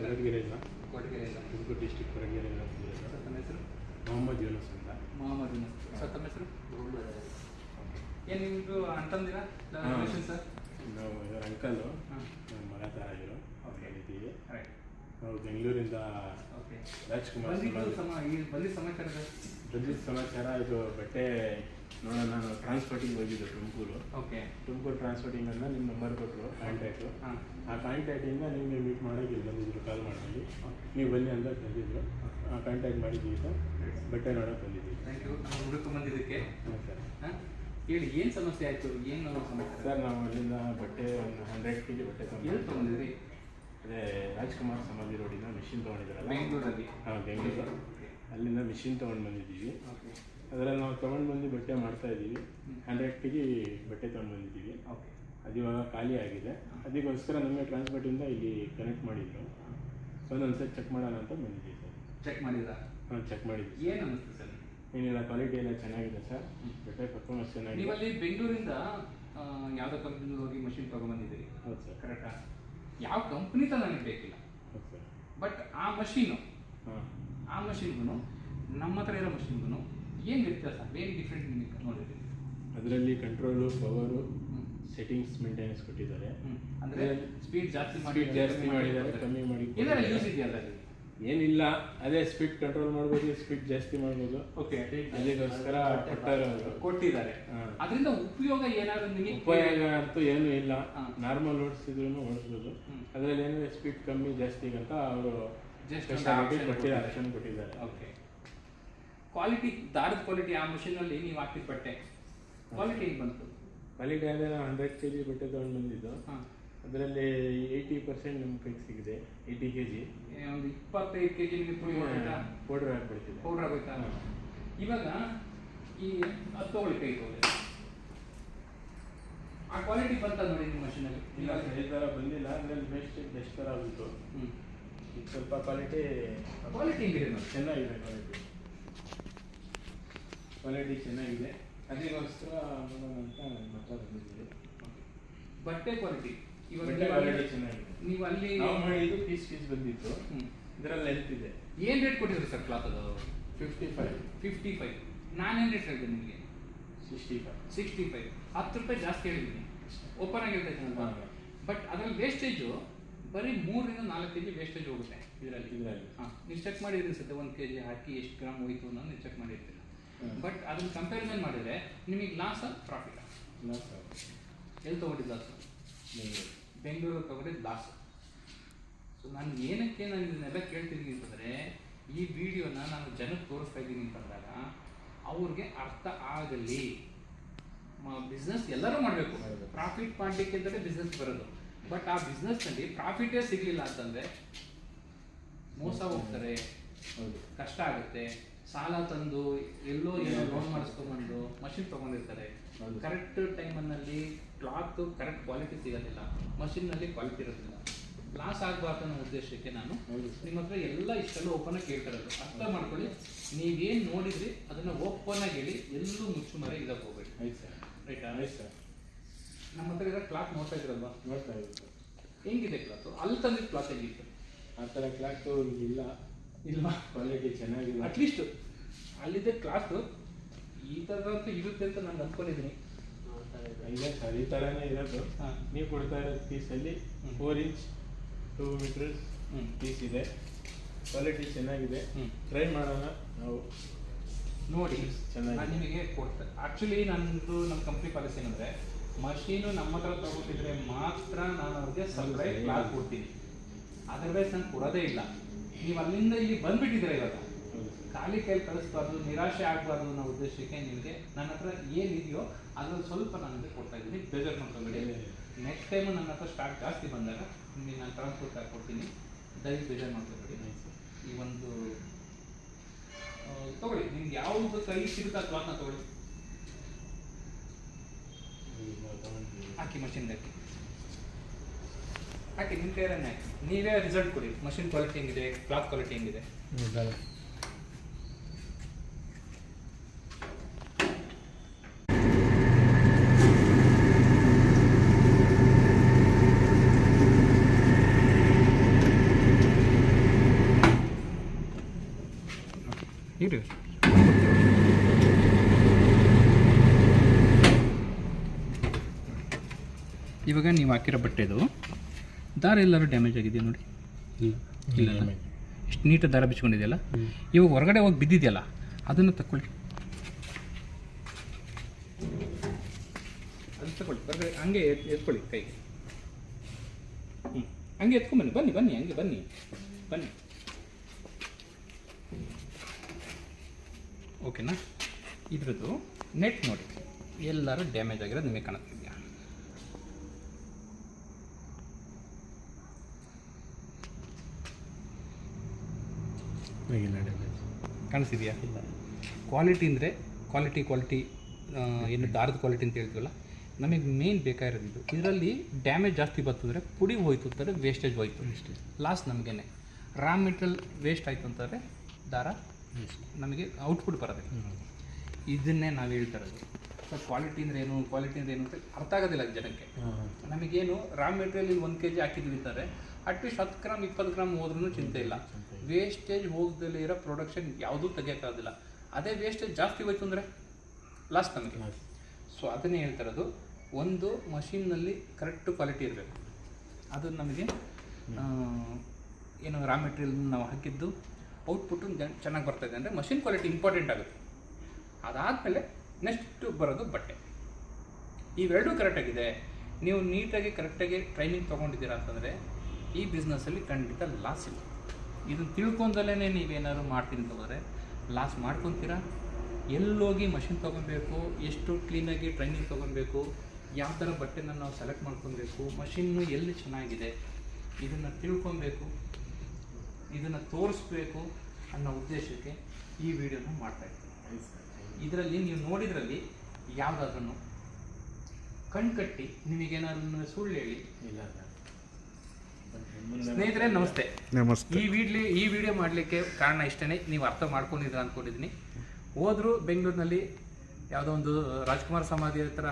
ಕೊರಟಗೆರೆಯಿಂದ ಕೊರಟಗೆರೆಯಿಂದ ತುಮಕೂರು ಡಿಸ್ಟಿಕ್ ಕೊರಟಗೆರೆಯಿಂದ ಸರ್. ತಮ್ಮ ಹೆಸರು? ಮೊಹಮ್ಮದ್ ಯೂನಸ್ ಅಂತ. ಮೊಹಮ್ಮದ್ ಯೂನಸ್. ಸರ್ ತಮ್ಮ ಹೆಸರು? ಏನು ನಿಮ್ಮದು ಅಂತಂದಿರ? ಸರ್? ನಾವು ಇವರ ಅಂಕಲು ನಮ್ಮ ಮಗ ಥರ ಇವರು. ರೈಟ್ ನಾವು ಬೆಂಗಳೂರಿಂದ ಓಕೆ ರಾಜ್ಕುಮಾರ್ ಬಂದಿದ್ದು ಸಮಾಜ ಸಮ ಈ ಬಂದಿದ್ದ ಸಮಾಚಾರ ಸರ್? ಬಂದಿದ್ದ ಸಮಾಚಾರ ಇದು ಬಟ್ಟೆ ನೋಡೋಣ ನಾನು ಟ್ರಾನ್ಸ್ಪೋರ್ಟಿಂಗ್ ಹೋಗಿದ್ದೆ ತುಮಕೂರು. ಓಕೆ. ತುಮಕೂರು ಟ್ರಾನ್ಸ್ಪೋರ್ಟಿಂಗ್ ಅಂತ ನಿಮ್ಮ ನಂಬರ್ ಕೊಟ್ಟರು ಕಾಂಟ್ಯಾಕ್ಟು ಆ ಕಾಂಟ್ಯಾಕ್ಟಿಂದ ನಿಮಗೆ ಮೀಟ್ ಮಾಡೋಕೆ ಇಲ್ಲಿ ಬಂದಿದ್ರು ಕಾಲ್ ಮಾಡಿ ನೀವು ಬನ್ನಿ ಅಂತ ಆ ಕಾಂಟ್ಯಾಕ್ಟ್ ಮಾಡಿದ್ದೀವಿ ಸರ್. ಬಟ್ಟೆ ನೋಡೋಕೆ ಬಂದಿದ್ದೀವಿ. ಥ್ಯಾಂಕ್ ಯು ಹುಡುಕು ಬಂದಿದ್ದಕ್ಕೆ. ಹಾಂ ಸರ್. ಹಾಂ? ಹೇಳಿ ಏನು ಸಮಸ್ಯೆ ಆಯಿತು? ಏನು ಸಮಸ್ಯೆ? ಸರ್ ನಾವು ಅಲ್ಲಿಂದ ಬಟ್ಟೆ ಒಂದು ಹಂಡ್ರೆಡ್ ಕೆ ಜಿ ಬಟ್ಟೆ ಎಲ್ಲಿ ತೊಗೊಂಡು ತೊಗೊಂಡಿದ್ರಿ ಅದೇ ರಾಜ್ಕುಮಾರ್ ಸಮಾಧಿ ರೋಡಿಂದ ಮಿಷಿನ್ ತೊಗೊಂಡಿದ್ರಲ್ಲ? ಬೆಂಗಳೂರಲ್ಲಿ. ಹಾಂ ಬೆಂಗಳೂರು. ಅಲ್ಲಿಂದ ಮಿಷಿನ್ ತೊಗೊಂಡು ಬಂದಿದ್ದೀವಿ. ಅದರಲ್ಲಿ ನಾವು ತೊಗೊಂಡು ಬಂದು ಬಟ್ಟೆ ಮಾಡ್ತಾ ಇದ್ದೀವಿ. ಹ್ಯಾಂಡ್ ಕೆ ಜಿ ಬಟ್ಟೆ ತೊಗೊಂಡು ಬಂದಿದ್ದೀವಿ. ಓಕೆ ಅದು ಇವಾಗ ಖಾಲಿ ಆಗಿದೆ. ಅದಕ್ಕೋಸ್ಕರ ನಮಗೆ ಟ್ರಾನ್ಸ್ಪೋರ್ಟಿಂದ ಇಲ್ಲಿ ಕನೆಕ್ಟ್ ಮಾಡಿದ್ರು. ಸೊ ಒಂದೊಂದ್ಸರಿ ಚೆಕ್ ಮಾಡೋಣ ಅಂತ ಬಂದಿದ್ದೀವಿ ಸರ್. ಚೆಕ್ ಮಾಡಿದ್ರಾ? ಹಾಂ ಚೆಕ್ ಮಾಡಿದ್ವಿ ಏನು ಅನ್ನಿಸ್ತು ಸರ್? ಏನಿಲ್ಲ ಕ್ವಾಲಿಟಿ ಎಲ್ಲ ಚೆನ್ನಾಗಿದೆ ಸರ್. ಬಟ್ಟೆ ಪರ್ಫಾರ್ಮೆನ್ಸ್ ಚೆನ್ನಾಗಿದೆ. ನೀವಲ್ಲಿ ಬೆಂಗಳೂರಿಂದ ಯಾವುದೋ ಕಂಪ್ನಿ ಹೋಗಿ ಮಷಿನ್ ತೊಗೊಂಬಂದಿದ್ದೀರಿ ಹೌದು ಸರ್. ಕರೆಕ್ಟಾ ಯಾವ ಕಂಪ್ನಿ ತ ನನಗೆ ಬೇಕಿಲ್ಲ. ಹೌದು ಸರ್. ಬಟ್ ಆ ಮಷೀನು ಹಾಂ. ಆ ಮಷಿನ್ಗೂ ನಮ್ಮ ಹತ್ರ ಇರೋ ಮಷಿನ್ಗೂ ಏನು ವ್ಯತ್ಯಾಸ? ಏನು ಡಿಫ್ರೆಂಟ್ ನಿಮಗೆ ನೋಡಿದ್ರಿ? ಅದರಲ್ಲಿ ಕಂಟ್ರೋಲು ಪವರು ಸೆಟ್ಟಿಂಗ್ಸ್ ಮೇಂಟೆನೆನ್ಸ್ ಕೊಟ್ಟಿದ್ದಾರೆ. ಅಂದರೆ ಸ್ಪೀಡ್ ಜಾಸ್ತಿ ಮಾಡಿ ಜಾಸ್ತಿ ಮಾಡಿದ್ದಾರೆ ಕಮ್ಮಿ ಮಾಡಿ ಏನಾರ ಯೂಸ್ ಇದೆಯಲ್ಲ ಏನಿಲ್ಲ. ಅದೇ ಸ್ಪೀಡ್ ಕಂಟ್ರೋಲ್ ಮಾಡ್ಬೋದು ಸ್ಪೀಡ್ ಜಾಸ್ತಿ ಮಾಡ್ಬೋದು. ಓಕೆ ಅದಕ್ಕೋಸ್ಕರ ಕೊಟ್ಟಿದ್ದಾರೆ. ಅದರಿಂದ ಉಪಯೋಗ ಏನಾದರೂ ನಿಮಗೆ ಉಪಯೋಗ ಅಂತೂ ಏನೂ ಇಲ್ಲ. ನಾರ್ಮಲ್ ಓಡಿಸಿದ್ರು ಓಡಿಸ್ಬೋದು. ಅದರಲ್ಲಿ ಏನಿದೆ? ಸ್ಪೀಡ್ ಕಮ್ಮಿ ಜಾಸ್ತಿ ಅಂತ ಅವರು ಕೊಟ್ಟಿದ್ದಾರೆ. ಆಪ್ಷನ್ ಕೊಟ್ಟಿದ್ದಾರೆ. ಓಕೆ ಕ್ವಾಲಿಟಿ ದಾರದ ಕ್ವಾಲಿಟಿ ಆ ಮಷೀನಲ್ಲಿ ನೀವು ಹಾಕಿದ ಬಟ್ಟೆ ಕ್ವಾಲಿಟಿ ಹೇಗೆ ಬಂತು? ಕ್ವಾಲಿಟಿ ಅಂದರೆ ನಾವು ಹಂಡ್ರೆಡ್ ಕೆ ಜಿ ಬಟ್ಟೆ ತೊಗೊಂಡು ಬಂದಿದ್ದು. ಹಾಂ. ಅದರಲ್ಲಿ ಏಯ್ಟಿ ಪರ್ಸೆಂಟ್ ನಮ್ಮ ಕೈಗೆ ಸಿಗಿದೆ ಏಯ್ಟಿ ಕೆ ಜಿ ಒಂದು ಇಪ್ಪತ್ತೈದು ಕೆ ಜಿ ನಿಮಗೆ ಪುಡಿ ಪೌಡ್ರ್ ಹಾಕ್ಬಿಡ್ತಿದೆ ಪೌಡ್ರ್ ಆಗೋಯ್ತಾ ಇವಾಗ ಈ ಅದು ತಗೊಳ್ಳಿ ಕೈ ತಗೊಳ್ಳಿ. ಆ ಕ್ವಾಲಿಟಿ ಬಂತ ನೋಡಿ ನಿಮ್ಮ ಮಷೀನಲ್ಲಿ ಇಲ್ಲ ಸರ್ ಈ ಥರ ಬಂದಿಲ್ಲ. ಅದರಲ್ಲಿ ಬೆಸ್ಟ್ ಬೆಸ್ಟ್ ಥರ ಆಗಿತ್ತು ಹ್ಞೂ ಈಗ ಸ್ವಲ್ಪ ಕ್ವಾಲಿಟಿ ಕ್ವಾಲಿಟಿ ಇದೆ ಚೆನ್ನಾಗಿದೆ ಕ್ವಾಲಿಟಿ ಕ್ವಾಲಿಟಿ ಚೆನ್ನಾಗಿದೆ. ಅದಕ್ಕೋಸ್ಕರ ನೋಡೋಣ ಅಂತ ಮತ್ತೆ ಬಂದಿದ್ದೀವಿ ಬಟ್ಟೆ ಕ್ವಾಲಿಟಿ ಬಟ್ಟೆ ಕ್ವಾಲಿಟಿ ಚೆನ್ನಾಗಿದೆ. ನೀವು ಅಲ್ಲಿ ನಾವು ಮಾಡಿದ್ದು ಪೀಸ್ ಪೀಸ್ ಬಂದಿತ್ತು. ಇದರಲ್ಲಿ ಲೆಂತ್ ಇದೆ. ಏನ್ ರೇಟ್ ಕೊಟ್ಟಿದ್ರು ಸರ್ ಕ್ಲಾತ್ ಅದು? ಫಿಫ್ಟಿ ಫೈವ್ ಫಿಫ್ಟಿ ಫೈವ್ ನಾನೇನು ರೇಟ್ ಹೇಳಿದೆ ನಿಮಗೆ? ಸಿಕ್ಸ್ಟಿ ಫೈವ್ ಸಿಕ್ಸ್ಟಿ ಫೈವ್ ಹತ್ತು ರೂಪಾಯಿ ಜಾಸ್ತಿ ಹೇಳಿದ್ದೀನಿ. ಓಪನ್ ಆಗಿ ಹೇಳ್ತಾ. ಬಟ್ ಅದರಲ್ಲಿ ವೇಸ್ಟೇಜು ಬರೀ ಮೂರರಿಂದ ನಾಲ್ಕು ಕೆ ಜಿ ವೇಸ್ಟೇಜ್ ಹೋಗುತ್ತೆ ಇದರಲ್ಲಿ. ಇದರಲ್ಲಿ. ಹಾಂ ನೀವು ಚೆಕ್ ಮಾಡಿದ್ರಿ ಸದ್ಯ ಒಂದು ಕೆ ಜಿ ಹಾಕಿ ಎಷ್ಟು ಗ್ರಾಮ್ ಹೋಯಿತು ಅನ್ನೋದು ನೀವು ಚೆಕ್ ಮಾಡಿರ್ತೀನಿ. ಬಟ್ ಅದನ್ನ ಕಂಪ್ಯಾರಿಸನ್ ಮಾಡಿದರೆ ನಿಮಗೆ ಲಾಸ್ ಪ್ರಾಫಿಟ್ ಲಾಸ್ ಸರ್ ಎಲ್ಲಿ ತೊಗೊಂಡಿದ್ದು ಲಾಸು ಬೆಂಗಳೂರು. ತೊಗೊಂಡಿದ್ದು ಲಾಸ್ ಸೊ ನಾನು ಏನಕ್ಕೆ ನಾನು ಇದನ್ನೆಲ್ಲ ಕೇಳ್ತಿದ್ದೀನಿ ಅಂತಂದರೆ ಈ ವಿಡಿಯೋನ ನಾನು ಜನಕ್ಕೆ ತೋರಿಸ್ತಾ ಇದ್ದೀನಿ ಅಂತಂದಾಗ ಅವ್ರಿಗೆ ಅರ್ಥ ಆಗಲಿ. ಬಿಸ್ನೆಸ್ ಎಲ್ಲರೂ ಮಾಡಬೇಕು. ಮಾಡ್ಬೇಕು. ಪ್ರಾಫಿಟ್ ಮಾಡಲಿಕ್ಕೆ ಅಂತಲೇ ಬಿಸ್ನೆಸ್ ಬರೋದು. ಬಟ್ ಆ ಬಿಸ್ನೆಸ್ನಲ್ಲಿ ಪ್ರಾಫಿಟೇ ಸಿಗಲಿಲ್ಲ ಅಂತಂದರೆ ಮೋಸ ಹೋಗ್ತಾರೆ. ಕಷ್ಟ ಆಗುತ್ತೆ. ಸಾಲ ತಂದು ಎಲ್ಲೋ ಏನೋ ಲೋನ್ ಮಾಡಿಸ್ಕೊಂಡ್ಬಂದು ಮಷಿನ್ ತೊಗೊಂಡಿರ್ತಾರೆ. ಕರೆಕ್ಟ್ ಟೈಮಲ್ಲಿ ಕ್ಲಾತ್ ಕರೆಕ್ಟ್ ಕ್ವಾಲಿಟಿ ಸಿಗೋದಿಲ್ಲ. ಮಷಿನ್ನಲ್ಲಿ ಕ್ವಾಲಿಟಿ ಇರೋದಿಲ್ಲ. ಲಾಸ್ ಆಗಬಾರ್ದು ಅನ್ನೋ ಉದ್ದೇಶಕ್ಕೆ ನಾನು ನಿಮ್ಮ ಹತ್ರ ಎಲ್ಲ ಇಷ್ಟೆಲ್ಲ ಓಪನ್ ಆಗಿ ಕೇಳ್ತಾರದು. ಅರ್ಥ ಮಾಡ್ಕೊಳ್ಳಿ. ನೀವೇನು ನೋಡಿದ್ರಿ ಅದನ್ನು ಓಪನ್ ಆಗಿ ಹೇಳಿ ಎಲ್ಲೂ ಮುಚ್ಚು ಮರೆ ಇದಕ್ಕೆ ಹೋಗ್ಬೇಡಿ. Right sir. ರೈಟಾ ಸರ್. ನಮ್ಮ ಹತ್ರ ಇರೋ ಕ್ಲಾತ್ ನೋಡ್ತಾ ಇದ್ರಲ್ವಾ? ನೋಡ್ತಾ ಇದ್ದೀವಿ ಹೆಂಗಿದೆ ಕ್ಲಾತ್ ಅಲ್ಲಿ ತಂದಿದ್ದ ಕ್ಲಾತ್ ಹೆಂಗಿತ್ತು? ಆ ಥರ ಕ್ಲಾತ್ ಇಲ್ಲ. ಇಲ್ಲ. ಕ್ವಾಲಿಟಿ ಚೆನ್ನಾಗಿಲ್ಲ ಅಟ್ಲೀಸ್ಟ್ ಅಲ್ಲಿದ್ದ ಕ್ಲಾತ್ ಈ ಥರದಂತೂ ಇರುತ್ತೆ ಅಂತ ನಾನು ಅನ್ಕೊಂಡಿದ್ದೀನಿ ಇದೆ. ಸರ್ ಈ ಥರನೇ ಇರೋದು. ನೀವು ಕೊಡ್ತಾ ಇರೋ ಪೀಸಲ್ಲಿ. ಫೋರ್ ಇಂಚ್ ಟೂ ಮೀಟರ್ಸ್ ಹ್ಞೂ ಪೀಸ್ ಇದೆ. ಕ್ವಾಲಿಟಿ ಚೆನ್ನಾಗಿದೆ. ಹ್ಞೂ ಟ್ರೈ ಮಾಡೋಣ ನಾವು. ನೋಡಿ ಚೆನ್ನಾಗಿ ನಾನು ನಿಮಗೆ ಕೊಡ್ತೇನೆ ಆ್ಯಕ್ಚುಲಿ ನನ್ನದು ನಮ್ಮ ಕಂಪ್ನಿ ಪಾಲಿಸಿ ಏನಂದರೆ ಮಷೀನು ನಮ್ಮ ಹತ್ರ ತಗೋತಿದ್ರೆ ಮಾತ್ರ ನಾನು ಅವ್ರಿಗೆ ಸಪ್ಲೈ ಕ್ಲಾಸ್ ಕೊಡ್ತೀನಿ. ಅದರ್ವೈಸ್ ನಾನು ಕೊಡೋದೇ ಇಲ್ಲ. ನೀವು ಅಲ್ಲಿಂದ ಇಲ್ಲಿ ಬಂದ್ಬಿಟ್ಟಿದ್ರೆ ಇವಾಗ? ಖಾಲಿ ಕೈಲಿ ಕಳಿಸ್ಬಾರ್ದು ನಿರಾಶೆ ಆಗಬಾರ್ದು ಅನ್ನೋ ಉದ್ದೇಶಕ್ಕೆ ನಿಮಗೆ ನನ್ನ ಹತ್ರ ಏನಿದೆಯೋ ಅದ್ರಲ್ಲಿ ಸ್ವಲ್ಪ ನಾನು ನಿಮಗೆ ಕೊಡ್ತಾ ಇದ್ದೀನಿ. ಬೇಜಾರು ಮಾಡ್ಕೊಂಡ್ಬಿಡಿ ನೆಕ್ಸ್ಟ್ ಟೈಮ್ ನನ್ನ ಹತ್ರ ಸ್ಟಾಕ್ ಜಾಸ್ತಿ ಬಂದಾಗ ನಿಮಗೆ ನಾನು ಟ್ರಾನ್ಸ್ಪೋರ್ಟ್ ಕೊಡ್ತೀನಿ. ದಯವಿಟ್ಟು ಬೇಜಾರು ಮಾಡ್ಕೊಂಡ್ಬಿಡಿ ಈ ಒಂದು ತಗೊಳ್ಳಿ. ನಿಮ್ಗೆ ಯಾವುದು ಕೈ ಸಿಗುತ್ತಾ ಕ್ಲಾತ್ನ ತಗೊಳ್ಳಿ. ಹಾಕಿ ಮಷಿನ್ ಹಾಕಿ ಹಾಕಿ ನಿಮ್ಮ ಕೈಯಲ್ಲೇ ಹಾಕಿ. ನೀವೇ ರಿಸಲ್ಟ್ ಕೊಡಿ. ಮಷಿನ್ ಕ್ವಾಲಿಟಿ ಹೆಂಗಿದೆ ಕ್ಲಾಕ್ ಕ್ವಾಲಿಟಿ ಹೆಂಗಿದೆ. ಇರಿ. ಇವಾಗ ನೀವು ಹಾಕಿರೋ ಬಟ್ಟೆದು ದಾರ ಎಲ್ಲರೂ ಡ್ಯಾಮೇಜ್ ಆಗಿದೆ ನೋಡಿ? ಇಲ್ಲ. ಇಲ್ಲ ಇಷ್ಟು ನೀಟಾಗಿ ದಾರ ಬಿಚ್ಕೊಂಡಿದೆಯಲ್ಲ? ಇವಾಗ ಹೊರಗಡೆ ಹೋಗಿ ಬಿದ್ದಿದೆಯಲ್ಲ ಅದನ್ನು ತಗೊಳ್ಳಿ ಅದು ತಗೊಳ್ಳಿ ಹೊರಗಡೆ ಹಂಗೆ ಎತ್ಕೊಳ್ಳಿ ಕೈಗೆ. ಹ್ಞೂ ಹಂಗೆ ಎತ್ಕೊಂಬನ್ನಿ ಬನ್ನಿ ಬನ್ನಿ ಹಂಗೆ ಬನ್ನಿ ಬನ್ನಿ. ಓಕೆನಾ ಇದ್ರದ್ದು ನೆಟ್ ನೋಡಿ. ಎಲ್ಲರೂ ಡ್ಯಾಮೇಜ್ ಆಗಿರೋದು ನಿಮಗೆ ಕಾಣುತ್ತಿದೆಯಾ ಇಲ್ಲ ಡ್ಯಾಮೇಜ್ ಕಾಣಿಸಿದೆಯಾ ಇಲ್ಲ. ಕ್ವಾಲಿಟಿ ಅಂದರೆ ಕ್ವಾಲಿಟಿ ಕ್ವಾಲಿಟಿ ಏನು ದಾರದ ಕ್ವಾಲಿಟಿ ಅಂತ ಹೇಳ್ತೀವಲ್ಲ ನಮಗೆ ಮೇನ್ ಬೇಕಾಗಿರೋದು ಇದು. ಇದರಲ್ಲಿ ಡ್ಯಾಮೇಜ್ ಜಾಸ್ತಿ ಬರ್ತಂದರೆ ಪುಡಿ ಹೋಯ್ತು ಅಂತಂದರೆ ವೇಸ್ಟೇಜ್ ಹೋಯ್ತು. ಲಾಸ್ ನಮಗೇನೆ. ರಾ ಮೆಟೀರಿಯಲ್ ವೇಸ್ಟ್ ಆಯಿತು ಅಂತಂದರೆ ದಾರ ನಮಗೆ ಔಟ್ಪುಟ್ ಬರೋದಿಲ್ಲ. ಇದನ್ನೇ ನಾವು ಹೇಳ್ತಾ ಇರೋದು. ಸರ್ ಕ್ವಾಲಿಟಿ ಅಂದರೆ ಏನು ಕ್ವಾಲಿಟಿ ಅಂದರೆ ಏನು ಅಂತ ಅರ್ಥ ಆಗೋದಿಲ್ಲ ಜನಕ್ಕೆ. ನಮಗೇನು ರಾ ಮೆಟೀರಿಯಲ್ ಒಂದು ಕೆ ಜಿ ಹಾಕಿದ್ವಿ ಅಂತಾರೆ ಅಟ್ಲೀಸ್ಟ್ ಹತ್ತು ಗ್ರಾಮ್ ಇಪ್ಪತ್ತು ಗ್ರಾಮ್ ಹೋದ್ರೂ ಚಿಂತೆ ಇಲ್ಲ. ವೇಸ್ಟೇಜ್ ಹೋಗದಲ್ಲಿ ಇರೋ ಪ್ರೊಡಕ್ಷನ್ ಯಾವುದೂ ತೆಗಿಯೋಕ್ಕಾಗಲ್ಲ ಅದೇ ವೇಸ್ಟೇಜ್ ಜಾಸ್ತಿ ಹೋಯ್ತು ಅಂದರೆ ಲಾಸ್ಟ್ ನಮಗೆ. ಸೊ ಅದನ್ನೇ ಹೇಳ್ತಾ ಇರೋದು. ಒಂದು ಮಷಿನ್ನಲ್ಲಿ ಕರೆಕ್ಟ್ ಕ್ವಾಲಿಟಿ ಇರಬೇಕು. ಅದು ನಮಗೆ ಏನು ರಾ ಮೆಟೀರಿಯಲ್ ನಾವು ಹಾಕಿದ್ದು ಔಟ್ಪುಟ್ ಚೆನ್ನಾಗಿ ಬರ್ತಾಯಿದೆ ಅಂದರೆ ಮಷಿನ್ ಕ್ವಾಲಿಟಿ ಇಂಪಾರ್ಟೆಂಟ್ ಆಗುತ್ತೆ. ಅದಾದಮೇಲೆ ನೆಕ್ಸ್ಟ್ ಬರೋದು ಬಟ್ಟೆ. ಇವೆರಡೂ ಕರೆಕ್ಟಾಗಿದೆ ನೀವು ನೀಟಾಗಿ ಕರೆಕ್ಟಾಗಿ ಟ್ರೈನಿಂಗ್ ತೊಗೊಂಡಿದ್ದೀರಾ ಅಂತಂದರೆ ಈ ಬಿಸ್ನೆಸ್ಸಲ್ಲಿ ಖಂಡಿತ ಲಾಸ್ ಇಲ್ಲ. ಇದನ್ನು ತಿಳ್ಕೊಂಡಲ್ಲೇ ನೀವೇನಾದ್ರು ಮಾಡ್ತೀನಿ ಅಂತಂದರೆ ಲಾಸ್ ಮಾಡ್ಕೊತೀರಾ? ಎಲ್ಲೋಗಿ ಮಷಿನ್ ತೊಗೊಬೇಕು, ಎಷ್ಟು ಕ್ಲೀನಾಗಿ ಟ್ರೈನಿಂಗ್ ತೊಗೊಬೇಕು, ಯಾವ ಥರ ಬಟ್ಟೆನ ನಾವು ಸೆಲೆಕ್ಟ್ ಮಾಡ್ಕೊಬೇಕು ಮಷಿನ್ನು ಎಲ್ಲಿ ಚೆನ್ನಾಗಿದೆ, ಇದನ್ನು ತಿಳ್ಕೊಬೇಕು, ಇದನ್ನು ತೋರಿಸ್ಬೇಕು ಅನ್ನೋ ಉದ್ದೇಶಕ್ಕೆ ಈ ವಿಡಿಯೋನ ಮಾಡ್ತಾಯಿದ್ದೀನಿ ಇದರಲ್ಲಿ ನೀವು ನೋಡಿದ್ರಲ್ಲಿ ಯಾವುದಾದ್ರೂ ಕಣ್ಕಟ್ಟಿ ನಿಮಗೇನಾದ್ರು ಸುಳ್ಳು ಹೇಳಿ. ಇಲ್ಲ. ಸ್ನೇಹಿತರೆ ನಮಸ್ತೆ. ನಮಸ್ತೆ. ಈ ವಿಡ್ಲಿ ಈ ವಿಡಿಯೋ ಮಾಡಲಿಕ್ಕೆ ಕಾರಣ ಇಷ್ಟೇ ನೀವು ಅರ್ಥ ಮಾಡ್ಕೊಂಡಿದ್ರ ಅಂದ್ಕೊಂಡಿದ್ದೀನಿ ಹೋದರೂ ಬೆಂಗಳೂರಿನಲ್ಲಿ ಯಾವುದೋ ಒಂದು ರಾಜ್ಕುಮಾರ್ ಸಮಾಧಿ ಹತ್ರ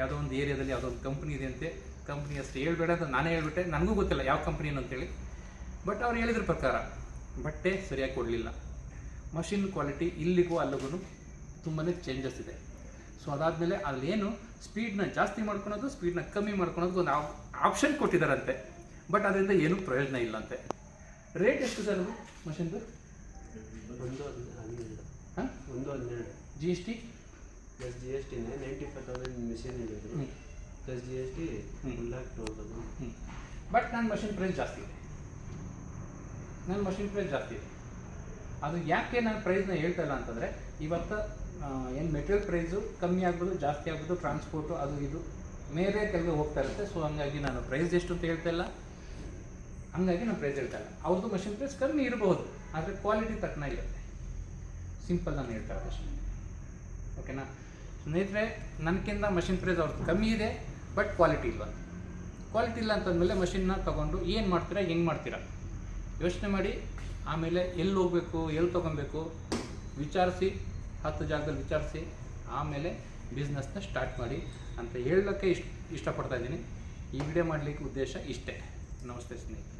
ಯಾವುದೋ ಒಂದು ಏರಿಯಾದಲ್ಲಿ ಯಾವುದೋ ಒಂದು ಕಂಪ್ನಿ ಇದೆ ಅಂತೆ. ಕಂಪ್ನಿ ಅಷ್ಟು ಹೇಳ್ಬೇಡ ಅಂತ ನಾನೇ ಹೇಳ್ಬಿಟ್ಟೆ. ನನಗೂ ಗೊತ್ತಿಲ್ಲ ಯಾವ ಕಂಪ್ನಿ ಅಂತೇಳಿ. ಬಟ್ ಅವ್ರು ಹೇಳಿದ್ರ ಪ್ರಕಾರ ಬಟ್ಟೆ ಸರಿಯಾಗಿ ಕೊಡಲಿಲ್ಲ. ಮಷಿನ್ ಕ್ವಾಲಿಟಿ ಇಲ್ಲಿಗೂ ಅಲ್ಲಿಗೂ ತುಂಬಾ ಚೇಂಜಸ್ ಇದೆ. ಸೊ ಅದಾದಮೇಲೆ ಅಲ್ಲೇನು ಸ್ಪೀಡ್ನ ಜಾಸ್ತಿ ಮಾಡ್ಕೊಳೋದು ಸ್ಪೀಡ್ನ ಕಮ್ಮಿ ಮಾಡ್ಕೊಳೋದು ಒಂದು ಆಪ್ಷನ್ ಕೊಟ್ಟಿದ್ದಾರಂತೆ. ಬಟ್ ಅದರಿಂದ ಏನೂ ಪ್ರಯೋಜನ ಇಲ್ಲ ಅಂತೆ ರೇಟ್ ಎಷ್ಟು ಸರ್ ಅದು ಮಷಿನ್ದು ಒಂದು ಹನ್ನೆರಡು ಹಾಂ? ಒಂದು ಹನ್ನೆರಡು G S T plus G S ಟಿನೇ ninety five thousand machine ಹೇಳಿದ್ರು. Plus G S T. One lakh twelve thousand but ನನ್ನ ಮಷಿನ್ ಪ್ರೈಸ್ ಜಾಸ್ತಿ ಇದೆ. ನನ್ನ ಮಷಿನ್ ಪ್ರೈಸ್ ಜಾಸ್ತಿ ಇದೆ. ಅದು ಯಾಕೆ ನಾನು ಪ್ರೈಸ್ನ ಹೇಳ್ತಾ ಇಲ್ಲ ಅಂತಂದರೆ ಇವತ್ತು ಏನು ಮೆಟೀರಿಯಲ್ ಪ್ರೈಸು ಕಮ್ಮಿ ಆಗ್ಬೋದು ಜಾಸ್ತಿ ಆಗ್ಬೋದು ಟ್ರಾನ್ಸ್ಪೋರ್ಟು ಅದು ಇದು ಮೇಲೆ ಕೆಲವು ಹೋಗ್ತಾ ಇರುತ್ತೆ. ಸೊ ಹಂಗಾಗಿ ನಾನು ಪ್ರೈಸ್ ಎಷ್ಟು ಅಂತ ಹೇಳ್ತಾ ಇಲ್ಲ. ಹಂಗಾಗಿ ನಾನು ಪ್ರೈಸ್ ಹೇಳ್ತಾ ಇಲ್ಲ ಅವ್ರದ್ದು ಮಷಿನ್ ಪ್ರೈಸ್ ಕಮ್ಮಿ ಇರಬಹುದು ಆದರೆ ಕ್ವಾಲಿಟಿ ತಕ್ಕನ ಇರುತ್ತೆ. ಸಿಂಪಲ್ ನಾನು ಹೇಳ್ತಾ ಇರೋದು ಅಷ್ಟೇ. ಓಕೆನಾ ಸ್ನೇಹಿತರೆ ನನಗಿಂತ ಮಷಿನ್ ಪ್ರೈಸ್ ಅವ್ರದ್ದು ಕಮ್ಮಿ ಇದೆ ಬಟ್ ಕ್ವಾಲಿಟಿ ಇಲ್ಲ ಕ್ವಾಲಿಟಿ ಇಲ್ಲ ಅಂತಂದಮೇಲೆ ಮಷಿನ್ನ ತೊಗೊಂಡು ಏನು ಮಾಡ್ತೀರಾ, ಹೆಂಗೆ ಮಾಡ್ತೀರಾ? ಯೋಚನೆ ಮಾಡಿ, ಆಮೇಲೆ ಎಲ್ಲಿ ಹೋಗಬೇಕು, ಎಲ್ಲಿ ತೊಗೊಬೇಕು, ವಿಚಾರಿಸಿ, ಹತ್ತು ಜಾಗದಲ್ಲಿ ವಿಚಾರಿಸಿ, ಆಮೇಲೆ ಬಿಸ್ನೆಸ್ನ ಸ್ಟಾರ್ಟ್ ಮಾಡಿ ಅಂತ ಹೇಳೋಕ್ಕೆ ಇಷ್ಟ, ಇಷ್ಟಪಡ್ತಾ ಇದ್ದೀನಿ. ಈ ವಿಡಿಯೋ ಮಾಡಲಿಕ್ಕೆ ಉದ್ದೇಶ ಇಷ್ಟೇ. ನಮಸ್ತೆ ಸ್ನೇಹಿತರೆ.